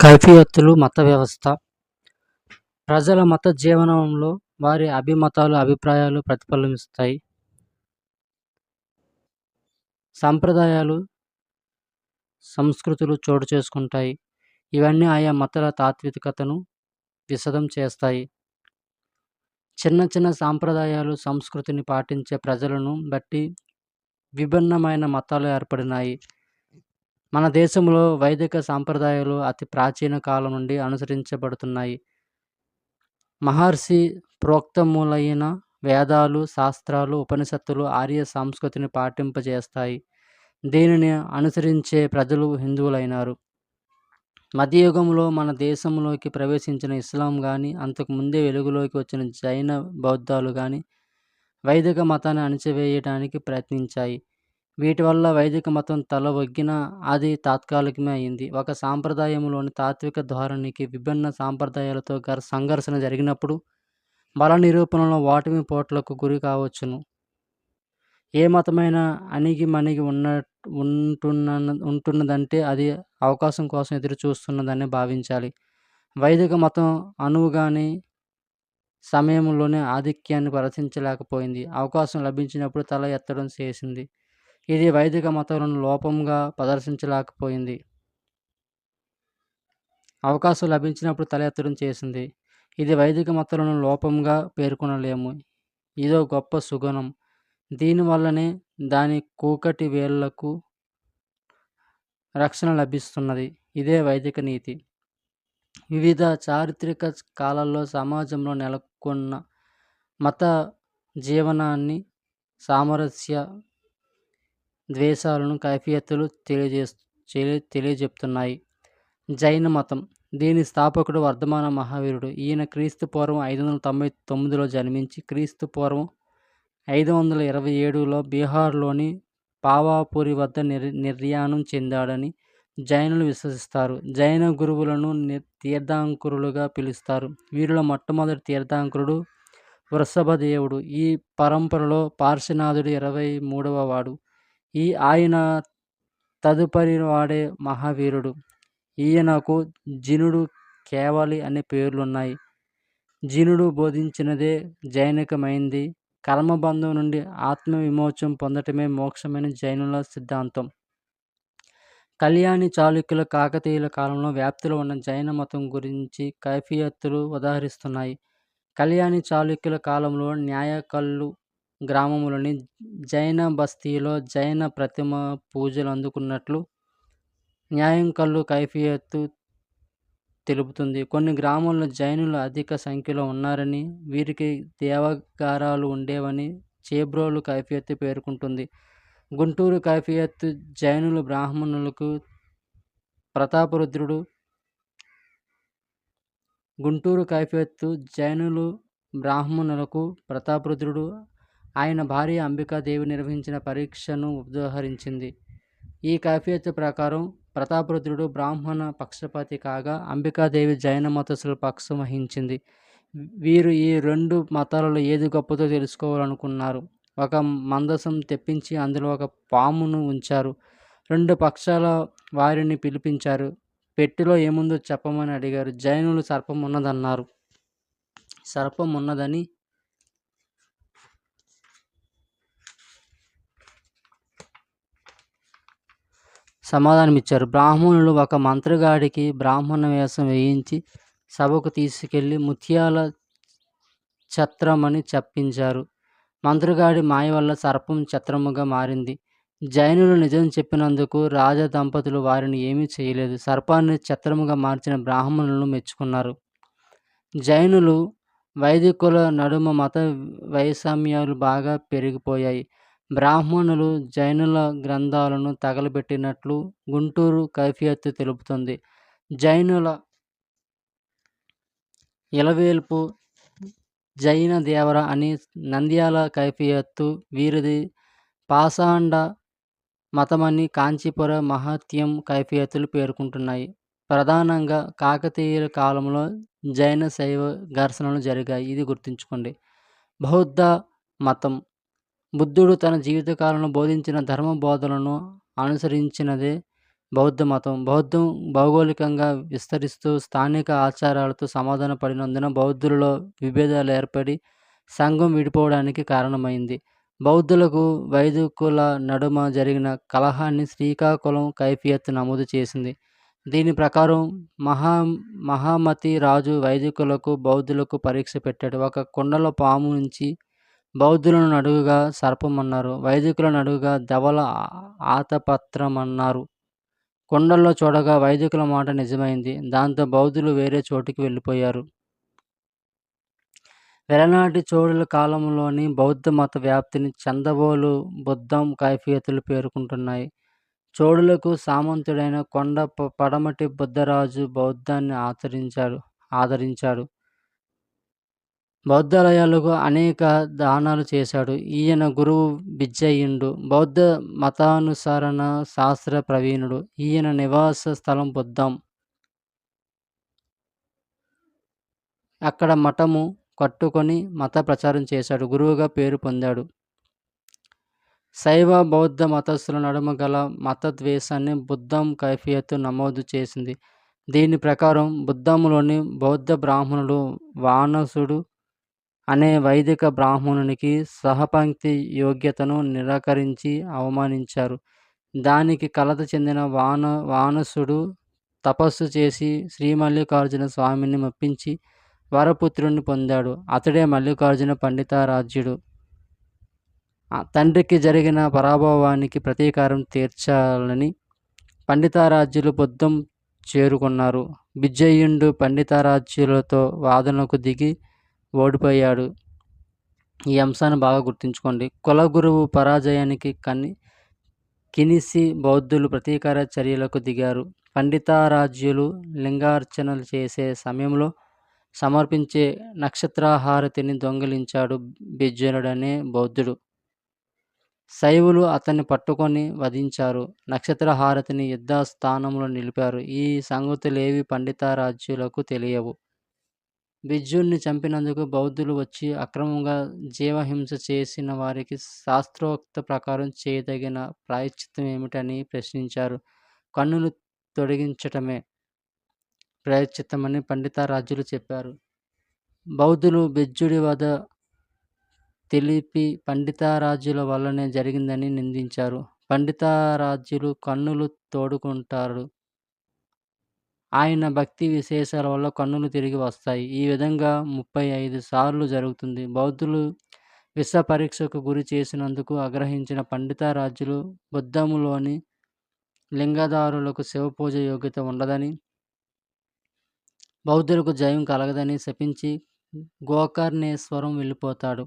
కైఫియత్తులు మత వ్యవస్థ. ప్రజల మత జీవనంలో వారి అభిమతాలు అభిప్రాయాలు ప్రతిఫలిస్తాయి సాంప్రదాయాలు సంస్కృతులు చోటు చేసుకుంటాయి. ఇవన్నీ ఆయా మతాల తాత్వికతను విశదం చేస్తాయి. చిన్న చిన్న సాంప్రదాయాలు సంస్కృతిని పాటించే ప్రజలను బట్టి విభిన్నమైన మతాలు ఏర్పడినాయి. మన దేశంలో వైదిక సాంప్రదాయాలు అతి ప్రాచీన కాలం నుండి అనుసరించబడుతున్నాయి. మహర్షి ప్రోక్తములైన వేదాలు శాస్త్రాలు ఉపనిషత్తులు ఆర్య సంస్కృతిని పాటింపజేస్తాయి. దీనిని అనుసరించే ప్రజలు హిందువులైనారు. మధ్యయుగంలో మన దేశంలోకి ప్రవేశించిన ఇస్లాం కానీ అంతకు ముందే వెలుగులోకి వచ్చిన జైన బౌద్ధాలు కానీ వైదిక మతాన్ని అణిచివేయడానికి ప్రయత్నించాయి. వీటి వల్ల వైదిక మతం తల ఒగ్గినా అది తాత్కాలికమే అయింది. ఒక సాంప్రదాయంలోని తాత్విక ధోరణికి విభిన్న సాంప్రదాయాలతో గర్ సంఘర్షణ జరిగినప్పుడు బల నిరూపణలో ఓటమి పోట్లకు గురి కావచ్చును. ఏ మతమైనా అణిగి మణిగి ఉన్న ఉంటున్న ఉంటున్నదంటే అది అవకాశం కోసం ఎదురు చూస్తున్నదని భావించాలి. వైదిక మతం అనువుగాని సమయంలోనే ఆధిక్యాన్ని ప్రదర్శించలేకపోయింది. అవకాశం లభించినప్పుడు తల ఎత్తడం చేసింది. ఇది వైదిక మతాలను లోపంగా ప్రదర్శించలేకపోయింది. అవకాశం లభించినప్పుడు తలెత్తడం చేసింది. ఇది వైదిక మతాలను లోపంగా పేర్కొనలేము. ఇదో గొప్ప సుగుణం. దీనివల్లనే దాని కూకటి వేళ్ళకు రక్షణ లభిస్తున్నది. ఇదే వైదిక నీతి. వివిధ చారిత్రక కాలాల్లో సమాజంలో నెలకొన్న మత జీవనాన్ని సామరస్య ద్వేషాలను కైఫియత్తులు తెలియజేస్తూ తెలియజెప్తున్నాయి. జైన మతం. దీని స్థాపకుడు వర్ధమాన మహావీరుడు. ఈయన క్రీస్తు పూర్వం ఐదు వందల తొంభై తొమ్మిదిలో జన్మించి క్రీస్తు పూర్వం ఐదు వందల ఇరవై ఏడులో బీహార్లోని పావాపురి వద్ద నిర్ నిర్యాణం చెందాడని జైనులు విశ్వసిస్తారు. జైన గురువులను తీర్థాంకురులుగా పిలుస్తారు. వీరిలో మొట్టమొదటి తీర్థాంకురుడు వృషభదేవుడు. ఈ పరంపరలో పార్శ్వనాథుడు ఇరవై మూడవ వాడు. ఈ ఆయన తదుపరి వాడే మహావీరుడు. ఈయనకు జినుడు కేవలి అనే పేర్లున్నాయి. జినుడు బోధించినదే జైనికమైంది. కర్మబంధం నుండి ఆత్మ విమోచనం పొందటమే మోక్షమైన జైనుల సిద్ధాంతం. కళ్యాణి చాళుక్యుల కాకతీయుల కాలంలో వ్యాప్తిలో ఉన్న జైన మతం గురించి కైఫియత్తులు ఉదాహరిస్తున్నాయి. కళ్యాణి చాళుక్యుల కాలంలో న్యాయకల్లు గ్రామంలోని జైన బస్తీలో జైన ప్రతిమ పూజలు అందుకున్నట్లు న్యాయం కళ్ళు కైఫియత్తు తెలుపుతుంది. కొన్ని గ్రామాల్లో జైనులు అధిక సంఖ్యలో ఉన్నారని వీరికి దేవగారాలు ఉండేవని చేబ్రోలు కైఫియత్తు పేర్కొంటుంది. గుంటూరు కైఫియత్తు జైనులు బ్రాహ్మణులకు ప్రతాపరుద్రుడు. గుంటూరు కైఫియత్తు జైనులు బ్రాహ్మణులకు ప్రతాపరుద్రుడు. ఆయన భార్య అంబికాదేవి నిర్వహించిన పరీక్షను ఉదాహరించింది. ఈ కైఫియత్తు ప్రకారం ప్రతాపరుద్రుడు బ్రాహ్మణ పక్షపాతి కాగా అంబికాదేవి జైన మతస్థుల పక్షం వహించింది. వీరు ఈ రెండు మతాలలో ఏది గొప్పతో తెలుసుకోవాలనుకున్నారు. ఒక మందసం తెప్పించి అందులో ఒక పామును ఉంచారు. రెండు పక్షాల వారిని పిలిపించారు. పెట్టిలో ఏముందో చెప్పమని అడిగారు. జైనులు సర్పం ఉన్నదన్నారు సర్పం ఉన్నదని సమాధానమిచ్చారు. బ్రాహ్మణులు ఒక మంత్రగాడికి బ్రాహ్మణ వేషం వేయించి సభకు తీసుకెళ్ళి ముత్యాల ఛత్రమని చెప్పించారు. మంత్రగాడి మాయ వల్ల సర్పం ఛత్రముగా మారింది. జైనులు నిజం చెప్పినందుకు రాజ దంపతులు వారిని ఏమీ చేయలేదు. సర్పాన్ని ఛత్రముగా మార్చిన బ్రాహ్మణులను మెచ్చుకున్నారు. జైనులు వైదికుల నడుమ మత వైషమ్యాలు బాగా పెరిగిపోయాయి. బ్రాహ్మణులు జైనుల గ్రంథాలను తగలబెట్టినట్లు గుంటూరు కైఫియత్తు తెలుపుతుంది. జైనుల ఇలవేల్పు జైన దేవర అని నంద్యాల కైఫియత్తు వీరిది పాషాండ మతమని కాంచీపుర మహత్యం కైఫియత్తులు పేర్కొంటున్నాయి. ప్రధానంగా కాకతీయుల కాలంలో జైన శైవ ఘర్షణలు జరిగాయి. ఇది గుర్తుంచుకోండి. బౌద్ధ మతం బుద్ధుడు తన జీవితకాలంలో బోధించిన ధర్మ బోధనలను అనుసరించినదే బౌద్ధ మతం. బౌద్ధం భౌగోళికంగా విస్తరిస్తూ స్థానిక ఆచారాలతో సమాధాన పడినందున బౌద్ధులలో విభేదాలు ఏర్పడి సంఘం విడిపోవడానికి కారణమైంది. బౌద్ధులకు వైదికుల నడుమ జరిగిన కలహాన్ని శ్రీకాకుళం కైఫియత్ నమోదు చేసింది. దీని ప్రకారం మహా మహామతి రాజు వైదికులకు బౌద్ధులకు పరీక్ష పెట్టాడు. ఒక కుండలో పాము నుంచి బౌద్ధులను నడుగుగా సర్పమన్నారు వైదికులను అడుగుగా ధవల ఆతపత్రమన్నారు. కొండల్లో చూడగా వైదికుల మాట నిజమైంది. దాంతో బౌద్ధులు వేరే చోటుకి వెళ్ళిపోయారు. వెలనాటి చోడుల కాలంలోని బౌద్ధ మత వ్యాప్తిని చందబోలు బుద్ధం కైఫియతులు పేర్కొంటున్నాయి. చోడులకు సామంతుడైన కొండ పడమటి బుద్ధరాజు బౌద్ధాన్ని ఆచరించాడు ఆదరించాడు. బౌద్ధాలయాలకు అనేక దానాలు చేశాడు. ఈయన గురువు బిజ్జయ్యుండు బౌద్ధ మతానుసరణ శాస్త్ర ప్రవీణుడు. ఈయన నివాస స్థలం బుద్ధం. అక్కడ మఠము కట్టుకొని మత ప్రచారం చేశాడు. గురువుగా పేరు పొందాడు. శైవ బౌద్ధ మతస్థుల నడుమ గల మత ద్వేషాన్ని బుద్ధం కైఫియత్తు నమోదు చేసింది. దీని ప్రకారం బుద్ధంలోని బౌద్ధ బ్రాహ్మణుడు వానసుడు అనే వైదిక బ్రాహ్మణునికి సహపంక్తి యోగ్యతను నిరాకరించి అవమానించారు. దానికి కలత చెందిన వాన వానసుడు తపస్సు చేసి శ్రీ మల్లికార్జున స్వామిని మెప్పించి వరపుత్రుడిని పొందాడు. అతడే మల్లికార్జున పండితారాజ్యుడు తండ్రికి జరిగిన పరాభవానికి ప్రతీకారం తీర్చాలని పండితారాజ్యులు బుద్ధం చేరుకున్నారు. బిజ్జయ్యుండు పండితారాజ్యులతో వాదనకు దిగి ఓడిపోయాడు. ఈ అంశాన్ని బాగా గుర్తుంచుకోండి. కుల గురువు పరాజయానికి కని కినిసి బౌద్ధులు ప్రతీకార చర్యలకు దిగారు. పండితారాజ్యులు లింగార్చనలు చేసే సమయంలో సమర్పించే నక్షత్రహారతిని దొంగిలించాడు బిజ్జనుడనే బౌద్ధుడు. శైవులు అతన్ని పట్టుకొని వధించారు. నక్షత్రహారతిని యుద్ధ స్థానంలో నిలిపారు. ఈ సంగతులేవి పండితారాజ్యులకు తెలియవు. బిజ్జుణ్ణి చంపినందుకు బౌద్ధులు వచ్చి అక్రమంగా జీవహింస చేసిన వారికి శాస్త్రోక్త ప్రకారం చేయదగిన ప్రాయశ్చిత్తం ఏమిటని ప్రశ్నించారు. కన్నులు తొలగించటమే ప్రాయశ్చిత్తమని పండితారాజ్యులు చెప్పారు. బౌద్ధులు బిర్జుడి వద తెలిపి పండితారాజ్యుల వల్లనే జరిగిందని నిందించారు. పండితారాజ్యులు కన్నులు తోడుకుంటారు. ఆయన భక్తి విశేషాల వల్ల కన్నులు తిరిగి వస్తాయి. ఈ విధంగా ముప్పై ఐదు సార్లు జరుగుతుంది. బౌద్ధులు విష పరీక్షకు గురి చేసినందుకు ఆగ్రహించిన పండితారాజులు బుద్ధములోని లింగదారులకు శివపూజ యోగ్యత ఉండదని బౌద్ధులకు జయం కలగదని శపించి గోకర్ణేశ్వరం వెళ్ళిపోతాడు.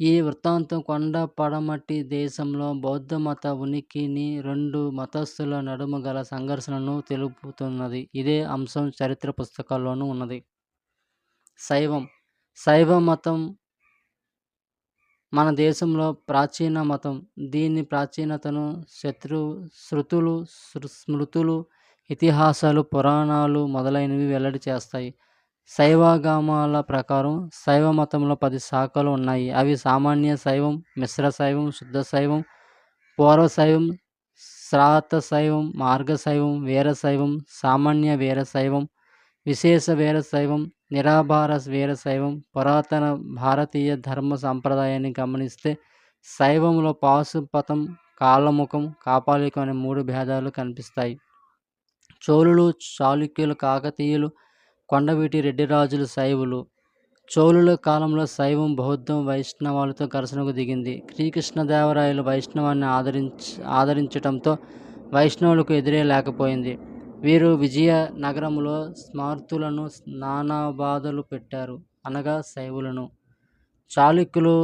ఈ వృత్తాంతం కొండ పడమటి దేశంలో బౌద్ధ మత ఉనికిని రెండు మతస్థుల నడుమ గల సంఘర్షణను తెలుపుతున్నది. ఇదే అంశం చరిత్ర పుస్తకాల్లోనూ ఉన్నది. శైవం. శైవ మతం మన దేశంలో ప్రాచీన మతం. దీని ప్రాచీనతను శత్రు శృతులు స్మృతులు ఇతిహాసాలు పురాణాలు మొదలైనవి వెల్లడి చేస్తాయి. శైవాగామాల ప్రకారం శైవ మతంలో పది శాఖలు ఉన్నాయి. అవి సామాన్య శైవం మిశ్ర శైవం శుద్ధ శైవం పూర్వ శైవం శ్రాత శైవం మార్గశైవం వీర శైవం సామాన్య వీర శైవం విశేష వీర శైవం నిరాభార వీర శైవం పురాతన భారతీయ ధర్మ సంప్రదాయాన్ని గమనిస్తే శైవంలో పాశుపతం కాళ్ళముఖం కాపాలికం అనే మూడు భేదాలు కనిపిస్తాయి. చోళులు చాళుక్యులు కాకతీయులు కొండవీటి రెడ్డిరాజులు శైవులు. చోళుల కాలంలో శైవం బౌద్ధం వైష్ణవాలతో ఘర్షణకు దిగింది. శ్రీకృష్ణదేవరాయలు వైష్ణవాన్ని ఆదరించ ఆదరించడంతో వైష్ణవులకు ఎదురే లేకపోయింది. వీరు విజయ నగరంలో స్మార్తులను నానా బాధలు పెట్టారు. అనగా శైవులను. చాళుక్యులు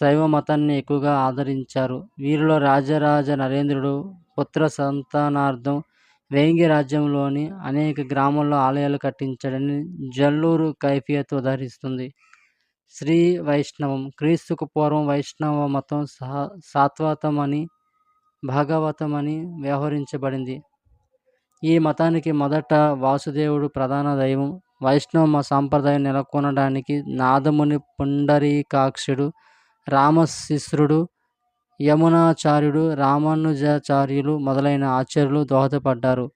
శైవ మతాన్ని ఎక్కువగా ఆదరించారు. వీరిలో రాజరాజ నరేంద్రుడు పుత్ర సంతానార్థం వేంగి రాజ్యంలోని అనేక గ్రామాల్లో ఆలయాలు కట్టించాడని జల్లూరు కైఫియత్ ఉదహరిస్తుంది. శ్రీ వైష్ణవం క్రీస్తుకు పూర్వం వైష్ణవ మతం సహా సాత్వతం అని భాగవతం అని వ్యవహరించబడింది. ఈ మతానికి మొదట వాసుదేవుడు ప్రధాన దైవం వైష్ణవ సాంప్రదాయం నెలకొనడానికి నాదముని పుండరీకాక్షుడు రామశిశ్రుడు యమునాచార్యుడు రామానుజాచార్యులు మొదలైన ఆచార్యులు దోహదపడ్డారు.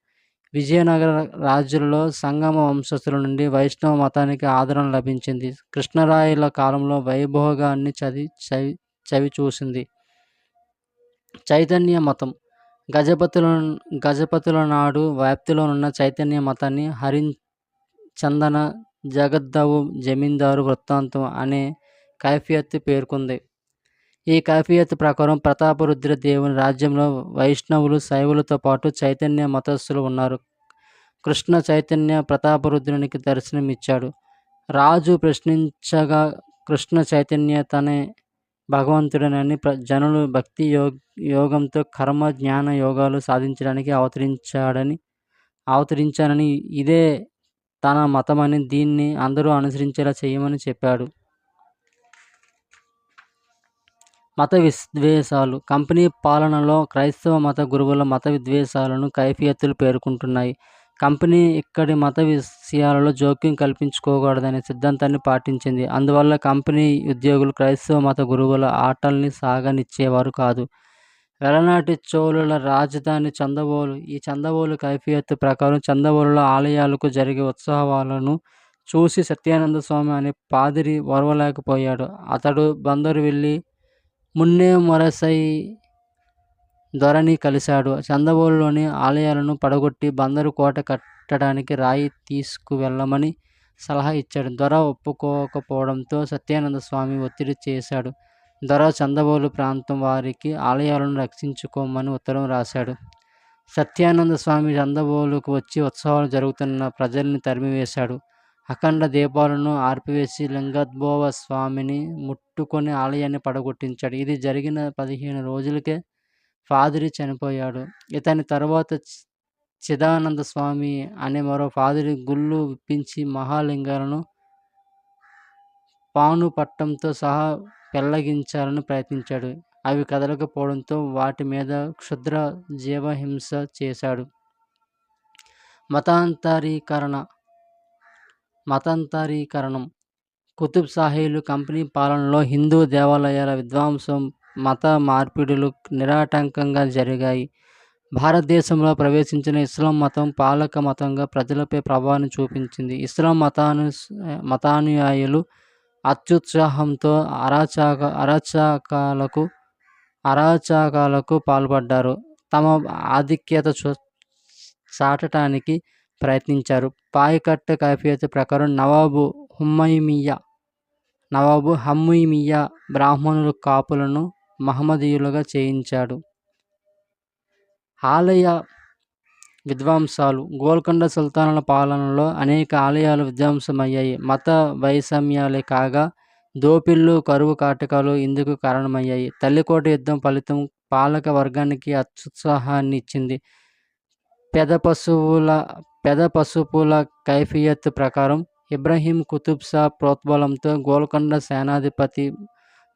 విజయనగర రాజులలో సంగమ వంశస్థుల నుండి వైష్ణవ మతానికి ఆదరణ లభించింది. కృష్ణరాయల కాలంలో వైభోగాన్ని చది చవి చవి చూసింది. చైతన్య మతం. గజపతుల గజపతుల నాడు వ్యాప్తిలో ఉన్న చైతన్య మతాన్ని హరిం చందన జగద్దవు జమీందారు వృత్తాంతం అనే కైఫియత్ పేర్కొంది. ఈ కాఫీయత్ ప్రకారం ప్రతాపరుద్ర దేవుని రాజ్యంలో వైష్ణవులు శైవులతో పాటు చైతన్య మతస్థులు ఉన్నారు. కృష్ణ చైతన్య ప్రతాపరుద్రునికి దర్శనమిచ్చాడు. రాజు ప్రశ్నించగా కృష్ణ చైతన్య తనే భగవంతుడనని ప్ర జనులు భక్తి యోగ యోగంతో కర్మ జ్ఞాన యోగాలు సాధించడానికి అవతరించాడని అవతరించానని ఇదే తన మతమని దీన్ని అందరూ అనుసరించేలా చేయమని చెప్పాడు. మత విద్వేషాలు కంపెనీ పాలనలో క్రైస్తవ మత గురువుల మత విద్వేషాలను కైఫియత్తులు పేర్కొంటున్నాయి. కంపెనీ ఇక్కడి మత విషయాలలో జోక్యం కల్పించుకోకూడదనే సిద్ధాంతాన్ని పాటించింది. అందువల్ల కంపెనీ ఉద్యోగులు క్రైస్తవ మత గురువుల ఆటల్ని సాగనిచ్చేవారు కాదు. వెలనాటి చోళుల రాజధాని చందవోలు. ఈ చందవోలు కైఫియత్తు ప్రకారం చందవోలులో ఆలయాలకు జరిగే ఉత్సవాలను చూసి సత్యానంద స్వామి అనే పాదిరి ఓర్వలేకపోయాడు. అతడు బందరు వెళ్ళి మున్నే మొరసై దొరని కలిశాడు. చందవోలులోని ఆలయాలను పడగొట్టి బందరు కోట కట్టడానికి రాయి తీసుకువెళ్ళమని సలహా ఇచ్చాడు. దొర ఒప్పుకోకపోవడంతో సత్యానంద స్వామి ఒత్తిడి చేశాడు. దొర చందవోలు ప్రాంతం వారికి ఆలయాలను రక్షించుకోమని ఉత్తరం రాశాడు. సత్యానంద స్వామి చందవోలుకు వచ్చి ఉత్సవాలు జరుగుతున్న ప్రజల్ని తరిమివేశాడు. అఖండ దీపాలను ఆర్పివేసి లింగోద్భవ స్వామిని ముట్టుకొని ఆలయాన్ని పడగొట్టించాడు. ఇది జరిగిన పదిహేను రోజులకే ఫాదరి చనిపోయాడు. ఇతని తర్వాత చిదానంద స్వామి అనే మరో ఫాదరి గుళ్ళు విప్పించి మహాలింగాలను పాను పట్టంతో సహా పెళ్ళగించాలని ప్రయత్నించాడు. అవి కదలకపోవడంతో వాటి మీద క్షుద్ర జీవహింస చేశాడు. మతాంతరీకరణ మతాంతరీకరణం. కుతుబ్ షాహీలు కంపెనీ పాలనలో హిందూ దేవాలయాల విధ్వంసం మత మార్పిడులు నిరాటంకంగా జరిగాయి. భారతదేశంలో ప్రవేశించిన ఇస్లాం మతం పాలక మతంగా ప్రజలపై ప్రభావాన్ని చూపించింది. ఇస్లాం మతాను మతానుయాయులు అత్యుత్సాహంతో అరాచక అరాచకాలకు అరాచకాలకు పాల్పడ్డారు. తమ ఆధిక్యత చూ చాటటానికి ప్రయత్నించారు. పాయకట్ట కైఫియత్ ప్రకారం నవాబు హుమ్మయిమియా నవాబు హమ్ముయిమియా బ్రాహ్మణులు కాపులను మహమ్మదీయులుగా చేయించాడు. ఆలయ విధ్వంసాలు గోల్కొండ సుల్తానుల పాలనలో అనేక ఆలయాలు విధ్వంసమయ్యాయి మత వైషమ్యాలే కాగా దోపిళ్ళు కరువు కాటకాలు ఇందుకు కారణమయ్యాయి. తల్లికోట యుద్ధం ఫలితం పాలక వర్గానికి అత్యుత్సాహాన్ని ఇచ్చింది పెద పశువుల పెద పసుపుల కైఫియత్ ప్రకారం ఇబ్రహీం కుతుబ్ షా గోల్కొండ సేనాధిపతి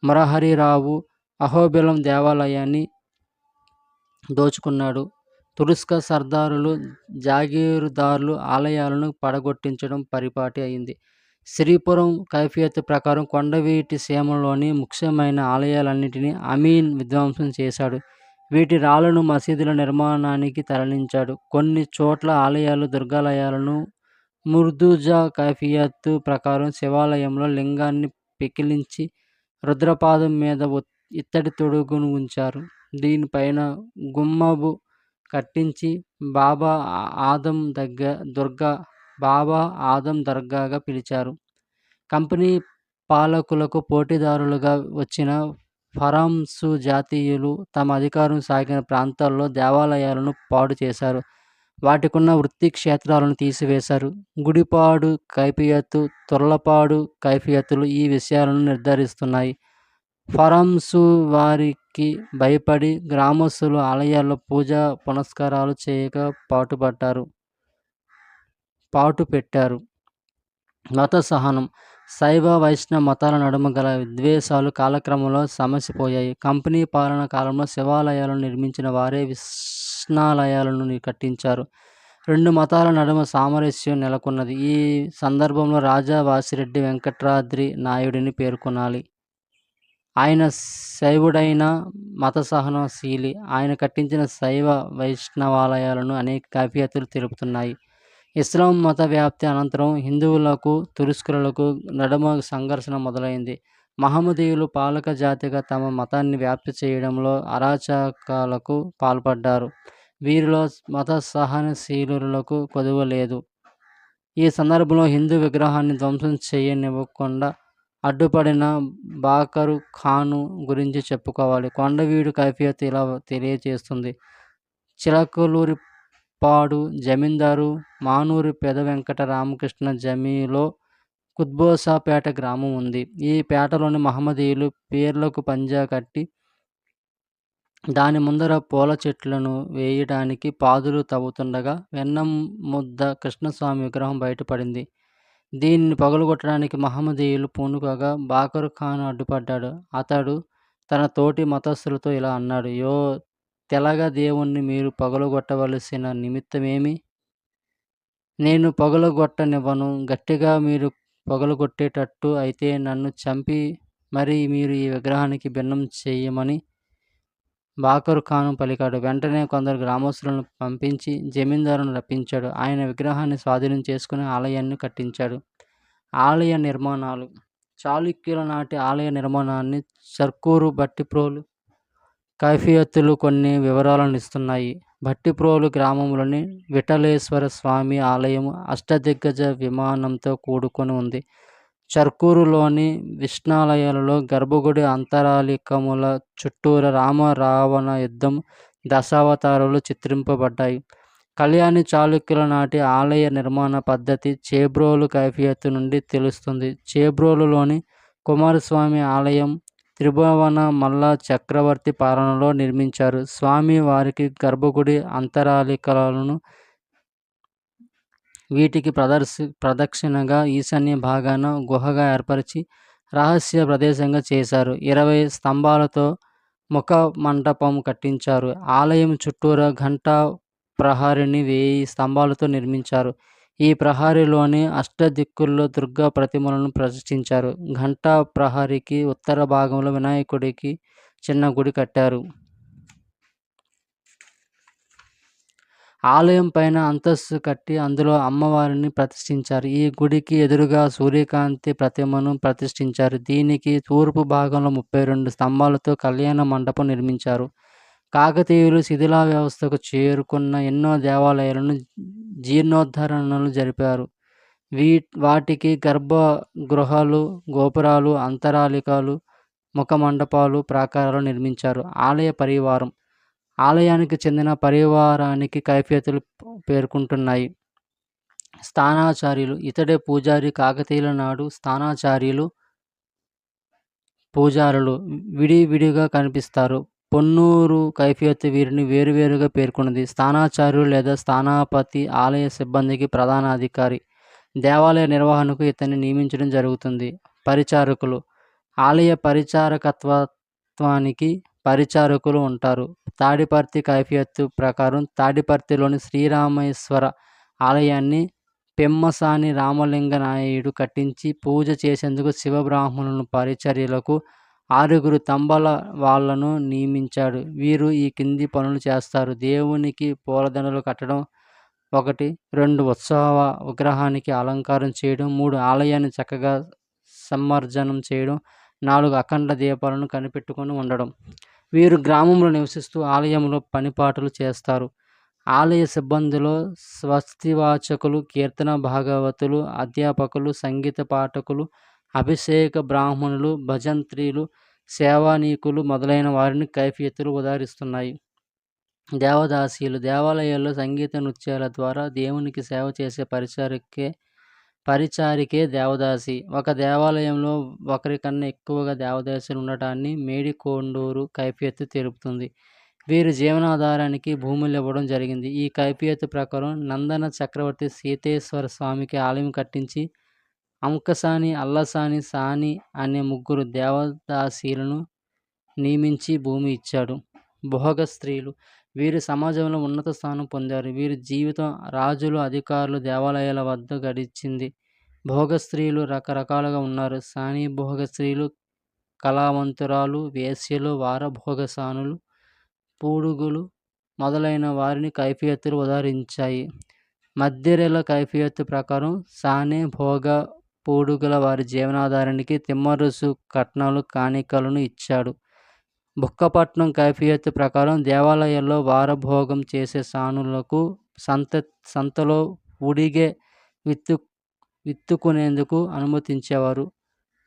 మురహరిరావు అహోబిలం దేవాలయాన్ని దోచుకున్నాడు. తురుస్క సర్దారులు జాగీరుదారులు ఆలయాలను పడగొట్టించడం పరిపాటి అయింది. శ్రీపురం కైఫియత్ ప్రకారం కొండవీటి సీమలోని ముఖ్యమైన ఆలయాలన్నింటినీ అమీన్ విధ్వంసం చేశాడు. వీటి రాళ్ళను మసీదుల నిర్మాణానికి తరలించాడు. కొన్ని చోట్ల ఆలయాలు దుర్గాలయాలను ముర్దుజా కైఫియత్ ప్రకారం శివాలయంలో లింగాన్ని పెకిలించి రుద్రపాదం మీద ఇత్తడి తొడుగును ఉంచారు. దీనిపైన గుమ్మబు కట్టించి బాబా ఆదం దగ్గ దుర్గా బాబా ఆదం దర్గాగా పిలిచారు. కంపెనీ పాలకులకు పోటీదారులుగా వచ్చిన ఫరాంసు జాతీయులు తమ అధికారం సాగిన ప్రాంతాల్లో దేవాలయాలను పాడు చేశారు. వాటికున్న వృత్తి క్షేత్రాలను తీసివేశారు. గుడిపాడు కైఫియత్తు తుర్లపాడు కైఫియత్తులు ఈ విషయాలను నిర్ధారిస్తున్నాయి. ఫరాంసు వారికి భయపడి గ్రామస్తులు ఆలయాల్లో పూజా పునస్కారాలు చేయక పాటుపడ్డారు. పాటు పెట్టారు మత సహనం. శైవ వైష్ణవ మతాల నడుమ గల విద్వేషాలు కాలక్రమంలో సమసిపోయాయి. కంపెనీ పాలన కాలంలో శివాలయాలను నిర్మించిన వారే విష్ణాలయాలను కట్టించారు. రెండు మతాల నడుమ సామరస్యం నెలకొన్నది. ఈ సందర్భంలో రాజా వాసిరెడ్డి వెంకట్రాద్రి నాయుడిని పేర్కొనాలి. ఆయన శైవుడైన మత సహనశీలి ఆయన కట్టించిన శైవ వైష్ణవాలయాలను అనేక కవియతులు తెలుపుతున్నాయి. ఇస్లాం మత వ్యాప్తి అనంతరం హిందువులకు తురుస్కులకు నడుమ సంఘర్షణ మొదలైంది. మహమ్మదీయులు పాలక జాతిగా తమ మతాన్ని వ్యాప్తి చేయడంలో అరాచకాలకు పాల్పడ్డారు. వీరిలో మత సహనశీలులకు కొదువ లేదు. ఈ సందర్భంలో హిందూ విగ్రహాన్ని ధ్వంసం చేయనివ్వకుండా అడ్డుపడిన బాకరు ఖాను గురించి చెప్పుకోవాలి. కొండవీడు కైఫియత్ ఇలా తెలియజేస్తుంది. చిలకలూరి పాడు జమీందారు మానూరి పెద వెంకట రామకృష్ణ జమీలో కుత్బోసాపేట గ్రామం ఉంది. ఈ పేటలోని మహమ్మదీయులు పీర్లకు పంజా కట్టి దాని ముందర పూల చెట్లను వేయడానికి పాదులు తవ్వుతుండగా వెన్న ముద్ద కృష్ణస్వామి విగ్రహం బయటపడింది. దీనిని పగలగొట్టడానికి మహమ్మదీయులు పూనుకోగా బాకర్ ఖాన్ అడ్డుపడ్డాడు. అతడు తన తోటి మతస్థులతో ఇలా అన్నాడు యో తెలగా దేవుణ్ణి మీరు పగలగొట్టవలసిన నిమిత్తమేమి? నేను పగలగొట్టనివ్వను. గట్టిగా మీరు పగలగొట్టేటట్టు అయితే నన్ను చంపి మరి మీరు ఈ విగ్రహానికి భిన్నం చేయమని బాకరు ఖాను పలికాడు. వెంటనే కొందరు గ్రామస్తులను పంపించి జమీందారును రప్పించాడు. ఆయన విగ్రహాన్ని స్వాధీనం చేసుకుని ఆలయాన్ని కట్టించాడు. ఆలయ నిర్మాణాలు. చాళుక్యుల నాటి ఆలయ నిర్మాణాన్ని చర్కూరు బట్టిప్రోలు కైఫియత్తులు కొన్ని వివరాలను ఇస్తున్నాయి. భట్టిప్రోలు గ్రామంలోని విఠలేశ్వర స్వామి ఆలయం అష్టదిగ్గజ విమానంతో కూడుకొని ఉంది. చర్కూరులోని విష్ణాలయాలలో గర్భగుడి అంతరాలికముల చుట్టూర రామ రావణ యుద్ధం దశావతారాలు చిత్రింపబడ్డాయి. కళ్యాణి చాళుక్యుల నాటి ఆలయ నిర్మాణ పద్ధతి చేబ్రోలు కైఫియత్తు నుండి తెలుస్తుంది. చేబ్రోలులోని కుమారస్వామి ఆలయం త్రిభువన మల్ల చక్రవర్తి పాలనలో నిర్మించారు. స్వామి వారికి గర్భగుడి అంతరాలికలను వీటికి ప్రదర్శి ప్రదక్షిణగా ఈశాన్య భాగాన గుహగా ఏర్పరిచి రహస్య ప్రదేశంగా చేశారు. ఇరవై స్తంభాలతో ముఖ మంటపం కట్టించారు. ఆలయం చుట్టూరా ఘంటా ప్రహరిని వేయి స్తంభాలతో నిర్మించారు. ఈ ప్రహరిలోని అష్టదిక్కుల్లో దుర్గా ప్రతిమలను ప్రతిష్ఠించారు. ఘంటా ప్రహరికి ఉత్తర భాగంలో వినాయకుడికి చిన్న గుడి కట్టారు. ఆలయం పైన అంతస్తు కట్టి అందులో అమ్మవారిని ప్రతిష్ఠించారు. ఈ గుడికి ఎదురుగా సూర్యకాంతి ప్రతిమను ప్రతిష్ఠించారు. దీనికి తూర్పు భాగంలో ముప్పై రెండు స్తంభాలతో కళ్యాణ మండపం నిర్మించారు. కాకతీయులు శిథిలా వ్యవస్థకు చేరుకున్న ఎన్నో దేవాలయాలను జీర్ణోద్ధరణలు జరిపారు. వీ వాటికి గర్భ గృహాలు గోపురాలు అంతరాలికాలు ముఖ మండపాలు ప్రాకారాలు నిర్మించారు. ఆలయ పరివారం. ఆలయానికి చెందిన పరివారానికి కైఫియతులు పేర్కొంటున్నాయి. స్థానాచార్యులు. ఇతడే పూజారి కాకతీయుల నాడు స్థానాచార్యులు పూజారులు. విడివిడిగా కనిపిస్తారు. పొన్నూరు కైఫియత్ వీరిని వేరువేరుగా పేర్కొన్నది. స్థానాచార్యులు లేదా స్థానాపతి ఆలయ సిబ్బందికి ప్రధాన అధికారి. దేవాలయ నిర్వహణకు ఇతన్ని నియమించడం జరుగుతుంది. పరిచారకులు. ఆలయ పరిచారకత్వానికి పరిచారకులు ఉంటారు. తాడిపర్తి కైఫియత్తు ప్రకారం తాడిపర్తిలోని శ్రీరామేశ్వర ఆలయాన్ని పెమ్మసాని రామలింగ నాయుడు కట్టించి పూజ చేసేందుకు శివబ్రాహ్మణులను పరిచర్యలకు ఆరుగురు తంబల వాళ్ళను నియమించాడు. వీరు ఈ కింది పనులు చేస్తారు. దేవునికి పూలదండలు కట్టడం ఒకటి రెండు ఉత్సవ విగ్రహానికి అలంకారం చేయడం మూడు ఆలయాన్ని చక్కగా సమ్మర్జనం చేయడం నాలుగు అఖండ దీపాలను కనిపెట్టుకొని ఉండడం. వీరు గ్రామంలో నివసిస్తూ ఆలయంలో పనిపాటలు చేస్తారు. ఆలయ సిబ్బందిలో స్వస్తివాచకులు కీర్తన భాగవతులు అధ్యాపకులు సంగీత పాఠకులు అభిషేక బ్రాహ్మణులు భజంత్రీలు సేవానీకులు మొదలైన వారిని కైఫియత్తులు ఉదారిస్తున్నాయి. దేవదాసీలు దేవాలయాల్లో సంగీత నృత్యాల ద్వారా దేవునికి సేవ చేసే పరిచారికే పరిచారికే దేవదాసి. ఒక దేవాలయంలో ఒకరికన్నా ఎక్కువగా దేవదాసులు ఉండటాన్ని మేడికొండూరు కైఫియత్తు తెలుపుతుంది. వీరి జీవనాధారానికి భూములు ఇవ్వడం జరిగింది. ఈ కైఫియత్తు ప్రకారం నందన చక్రవర్తి సీతేశ్వర స్వామికి ఆలయం కట్టించి అంకసాని అల్లసాని సాని అనే ముగ్గురు దేవదాసీలను నియమించి భూమి ఇచ్చాడు. భోగ స్త్రీలు. వీరు సమాజంలో ఉన్నత స్థానం పొందారు. వీరి జీవితం రాజులు అధికారులు దేవాలయాల వద్ద గడిచింది. భోగ స్త్రీలు రకరకాలుగా ఉన్నారు. సాని భోగ స్త్రీలు కళావంతురాలు వేశ్యలు వారభోగసానులు పూడుగులు మొదలైన వారిని కైఫియత్తులు ఉదహరించాయి. మధ్యరేల కైఫియత్తు ప్రకారం సానే భోగ పోడుగల వారి జీవనాధారానికి తిమ్మరుసు కట్నాలు కాணிకలను ఇచ్చాడు. బుక్కపట్నం కైఫియత్ ప్రకారం దేవాలయాల్లో వారభోగం చేసే సానులకు సంత సంతలో ఉడిగే విత్తు విత్తుకునేందుకు అనుమతించేవారు.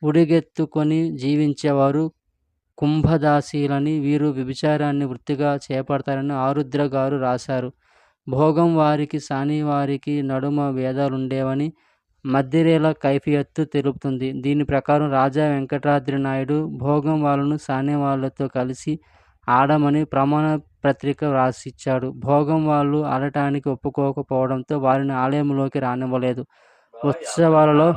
ఉడిగెత్తుకొని జీవించేవారు కుంభదాసీలని వీరు వ్యభిచారాన్ని వృత్తిగా చేపడతారని ఆరుద్ర గారు రాశారు. భోగం వారికి సాని వారికి నడుమ భేదాలుండేవని మధ్యరేల కైఫియత్తు తెలుపుతుంది. దీని ప్రకారం రాజా వెంకటాద్రి నాయుడు భోగం వాళ్ళను సాని వాళ్ళతో కలిసి ఆడమని ప్రమాణ పత్రిక రాసిచ్చాడు. భోగం వాళ్ళు ఆడటానికి ఒప్పుకోకపోవడంతో వారిని ఆలయంలోకి రానివ్వలేదు. ఉత్సవాలలో